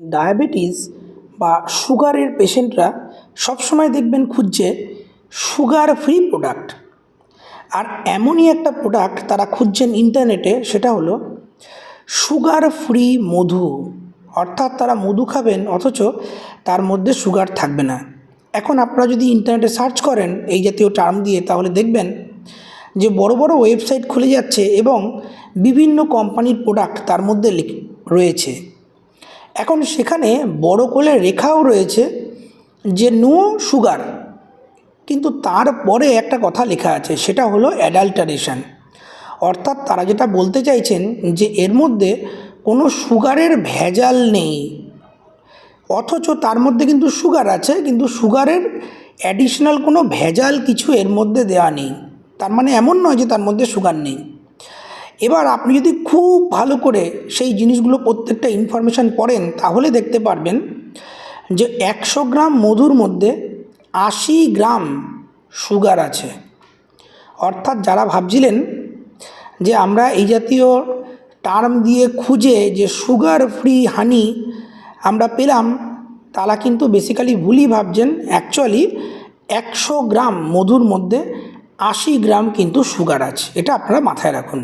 Diabetes বা সুগারের পেশেন্টরা সবসময় দেখবেন খুঁজছে সুগার ফ্রি প্রোডাক্ট। আর এমনই একটা প্রোডাক্ট তারা খুঁজছেন ইন্টারনেটে, সেটা হলো সুগার ফ্রি মধু। অর্থাৎ তারা মধু খাবেন, অথচ তার মধ্যে সুগার থাকবে না। এখন আপনারা যদি ইন্টারনেটে সার্চ করেন এই জাতীয় টার্ম দিয়ে, তাহলে দেখবেন যে বড় বড় ওয়েবসাইট খুলে যাচ্ছে এবং বিভিন্ন কোম্পানির প্রোডাক্ট তার মধ্যে রয়েছে। এখন সেখানে বড় করে রেখাও রয়েছে যে নো সুগার। কিন্তু তারপরে একটা কথা লেখা আছে, সেটা হলো অ্যাডাল্টারেশন। অর্থাৎ তারা যেটা বলতে চাইছেন যে এর মধ্যে কোনো সুগারের ভেজাল নেই। অথচ তার মধ্যে কিন্তু সুগার আছে, কিন্তু সুগারের অ্যাডিশনাল কোনো ভেজাল কিছু এর মধ্যে দেওয়া নেই। তার মানে এমন নয় যে তার মধ্যে সুগার নেই। এবার আপনি যদি খুব ভালো করে সেই জিনিসগুলো প্রত্যেকটা ইনফরমেশান পড়েন, তাহলে দেখতে পারবেন যে একশো গ্রাম মধুর মধ্যে আশি গ্রাম সুগার আছে। অর্থাৎ যারা ভাবছিলেন যে আমরা এই জাতীয় টার্ম দিয়ে খুঁজে যে সুগার ফ্রি হানি আমরা পেলাম, তারা কিন্তু বেসিক্যালি ভুলই ভাবছেন। অ্যাকচুয়ালি একশো গ্রাম মধুর মধ্যে আশি গ্রাম কিন্তু সুগার আছে। এটা আপনারা মাথায় রাখুন।